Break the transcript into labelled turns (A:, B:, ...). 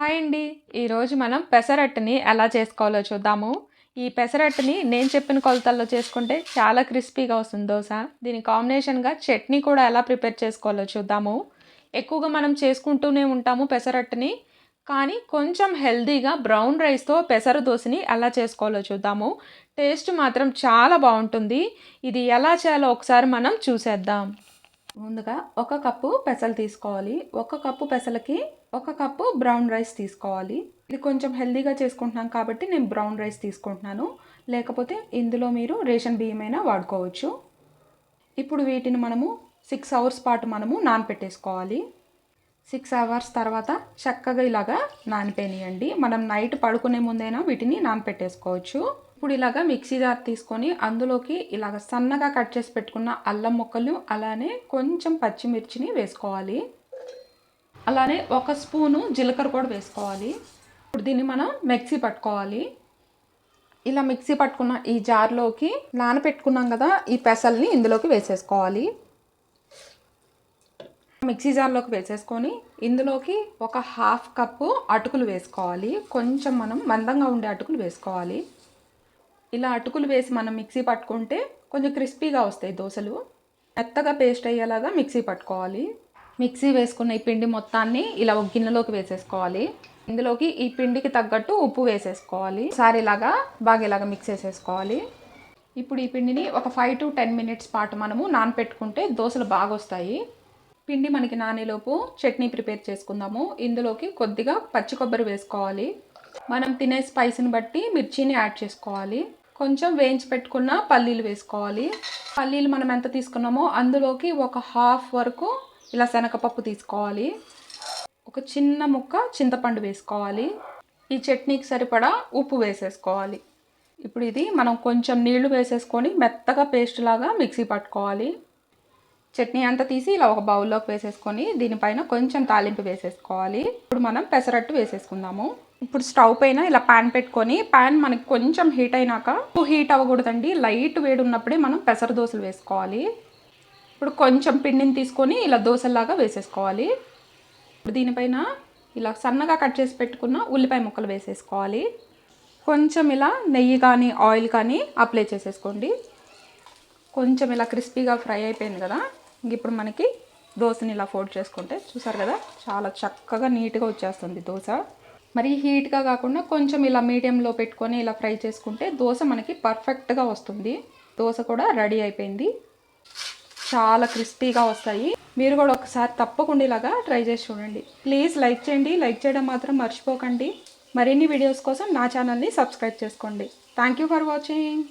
A: Hi అండి. ఈరోజు మనం పెసరట్టుని ఎలా చేసుకోవాలో చూద్దాము. ఈ పెసరట్టుని నేను చెప్పిన కొలతల్లో చేసుకుంటే చాలా క్రిస్పీగా వస్తుంది దోశ. దీని కాంబినేషన్గా చట్నీ కూడా ఎలా ప్రిపేర్ చేసుకోవాలో చూద్దాము. ఎక్కువగా మనం చేసుకుంటూనే ఉంటాము పెసరట్టుని కానీ కొంచెం హెల్దీగా బ్రౌన్ రైస్తో పెసర దోశని ఎలా చేసుకోవాలో చూద్దాము. టేస్ట్ మాత్రం చాలా బాగుంటుంది. ఇది ఎలా చేయాలో ఒకసారి మనం చూసేద్దాం. ముందుగా ఒక కప్పు పెసలు తీసుకోవాలి. ఒక కప్పు పెసలకి ఒక కప్పు బ్రౌన్ రైస్ తీసుకోవాలి. ఇది కొంచెం హెల్దీగా చేసుకుంటున్నాం కాబట్టి నేను బ్రౌన్ రైస్ తీసుకుంటున్నాను. లేకపోతే ఇందులో మీరు రేషన్ బియ్యమైనా వాడుకోవచ్చు. ఇప్పుడు వీటిని మనము సిక్స్ అవర్స్ పాటు మనము నానపెట్టేసుకోవాలి. సిక్స్ అవర్స్ తర్వాత చక్కగా ఇలాగా నానిపోయినాయండి. మనం నైట్ పడుకునే ముందైనా వీటిని నానపెట్టేసుకోవచ్చు. ఇప్పుడు ఇలాగా మిక్సీ జార్ తీసుకొని అందులోకి ఇలాగ సన్నగా కట్ చేసి పెట్టుకున్న అల్లం ముక్కలు అలానే కొంచెం పచ్చిమిర్చిని వేసుకోవాలి. అలానే ఒక స్పూను జీలకర్ర కూడా వేసుకోవాలి. ఇప్పుడు దీన్ని మనం మిక్సీ పట్టుకోవాలి. ఇలా మిక్సీ పట్టుకున్న ఈ జార్లోకి నానపెట్టుకున్నాం కదా ఈ పెసల్ని ఇందులోకి వేసేసుకోవాలి. మిక్సీ జార్లోకి వేసేసుకొని ఇందులోకి ఒక హాఫ్ కప్పు అటుకులు వేసుకోవాలి. కొంచెం మనం మందంగా ఉండే అటుకులు వేసుకోవాలి. ఇలా అటుకులు వేసి మనం మిక్సీ పట్టుకుంటే కొంచెం క్రిస్పీగా వస్తాయి దోశలు. మెత్తగా పేస్ట్ అయ్యేలాగా మిక్సీ పట్టుకోవాలి. మిక్సీ వేసుకున్న ఈ పిండి మొత్తాన్ని ఇలా ఒక గిన్నెలోకి వేసేసుకోవాలి. ఇందులోకి ఈ పిండికి తగ్గట్టు ఉప్పు వేసేసుకోవాలి. ఒకసారి ఇలాగా బాగా ఇలాగా మిక్స్ చేసేసుకోవాలి. ఇప్పుడు ఈ పిండిని ఒక ఫైవ్ టు టెన్ మినిట్స్ పాటు మనము నానపెట్టుకుంటే దోశలు బాగా వస్తాయి. పిండి మనకి నానేలోపు చట్నీ ప్రిపేర్ చేసుకుందాము. ఇందులోకి కొద్దిగా పచ్చి కొబ్బరి వేసుకోవాలి. మనం తినే స్పైస్ని బట్టి మిర్చిని యాడ్ చేసుకోవాలి. కొంచెం వేయించి పెట్టుకున్న పల్లీలు వేసుకోవాలి. పల్లీలు మనం ఎంత తీసుకున్నామో అందులోకి ఒక హాఫ్ వరకు ఇలా శనగపప్పు తీసుకోవాలి. ఒక చిన్న ముక్క చింతపండు వేసుకోవాలి. ఈ చట్నీకి సరిపడా ఉప్పు వేసేసుకోవాలి. ఇప్పుడు ఇది మనం కొంచెం నీళ్ళు వేసేసుకొని మెత్తగా పేస్ట్ లాగా మిక్సీ పట్టుకోవాలి. చట్నీ అంతా తీసి ఇలా ఒక బౌల్లోకి వేసేసుకొని దీనిపైన కొంచెం తాలింపు వేసేసుకోవాలి. ఇప్పుడు మనం పెసరట్టు వేసేసుకుందాము. ఇప్పుడు స్టవ్ పైన ఇలా ప్యాన్ పెట్టుకొని ప్యాన్ మనకి కొంచెం హీట్ అయినాక హీట్ అవ్వకూడదండి. లైట్ వేడి ఉన్నప్పుడే మనం పెసర దోశలు వేసుకోవాలి. ఇప్పుడు కొంచెం పిండిని తీసుకొని ఇలా దోశలాగా వేసేసుకోవాలి. ఇప్పుడు దీనిపైన ఇలా సన్నగా కట్ చేసి పెట్టుకున్న ఉల్లిపాయ ముక్కలు వేసేసుకోవాలి. కొంచెం ఇలా నెయ్యి కానీ ఆయిల్ కానీ అప్లై చేసేసుకోండి. కొంచెం ఇలా క్రిస్పీగా ఫ్రై అయిపోయింది కదా. ఇప్పుడు మనకి దోశని ఇలా ఫోల్డ్ చేసుకుంటే చూసారు కదా చాలా చక్కగా నీట్గా వచ్చేస్తుంది దోశ. మరి హీట్గా కాకుండా కొంచెం ఇలా మీడియంలో పెట్టుకొని ఇలా ఫ్రై చేసుకుంటే దోశ మనకి పర్ఫెక్ట్గా వస్తుంది. దోశ కూడా రెడీ అయిపోయింది. చాలా క్రిస్పీగా వస్తాయి. మీరు కూడా ఒకసారి తప్పకుండా ఇలాగా ట్రై చేసి చూడండి. ప్లీజ్ లైక్ చేయండి. లైక్ చేయడం మాత్రం మర్చిపోకండి. మరిన్ని వీడియోస్ కోసం నా ఛానల్ని సబ్స్క్రైబ్ చేసుకోండి. Thank you for watching